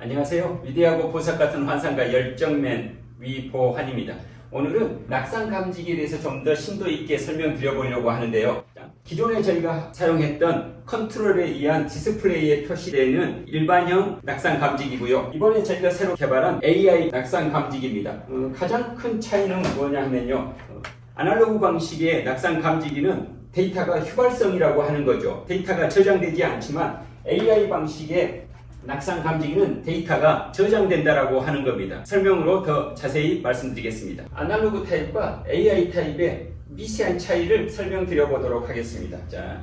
안녕하세요. 위대하고 보석 같은 환상가 열정맨 위보환입니다. 오늘은 낙상 감지기에 대해서 좀 더 심도 있게 설명드려 보려고 하는데요. 자, 기존에 저희가 사용했던 컨트롤에 의한 디스플레이에 표시되는 일반형 낙상 감지기고요. 이번에 저희가 새로 개발한 AI 낙상 감지기입니다. 어, 가장 큰 차이는 뭐냐 하면요. 어, 아날로그 방식의 낙상 감지기는 데이터가 휘발성이라고 하는 거죠. 데이터가 저장되지 않지만 AI 방식의 낙상 감지기는 데이터가 저장된다라고 하는 겁니다. 설명으로 더 자세히 말씀드리겠습니다. 아날로그 타입과 AI 타입의 미세한 차이를 설명드려 보도록 하겠습니다. 자,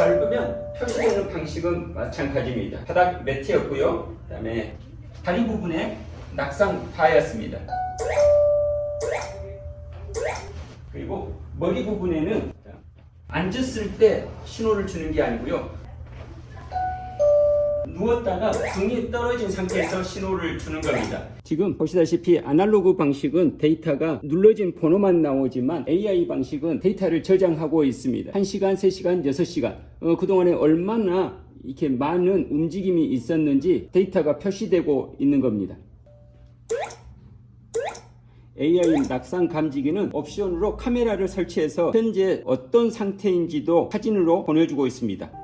밟으면 표시되는 방식은 마찬가지입니다. 바닥 매트였고요. 그 다음에 다리 부분에 낙상 바였습니다. 그리고 머리 부분에는 앉았을 때 신호를 주는 게 아니고요. 누웠다가 등이 떨어진 상태에서 신호를 주는 겁니다. 지금 보시다시피 아날로그 방식은 데이터가 눌러진 번호만 나오지만 AI 방식은 데이터를 저장하고 있습니다. 1시간, 3시간, 6시간. 어, 그동안에 얼마나 이렇게 많은 움직임이 있었는지 데이터가 표시되고 있는 겁니다. AI 낙상 감지기는 옵션으로 카메라를 설치해서 현재 어떤 상태인지도 사진으로 보내주고 있습니다.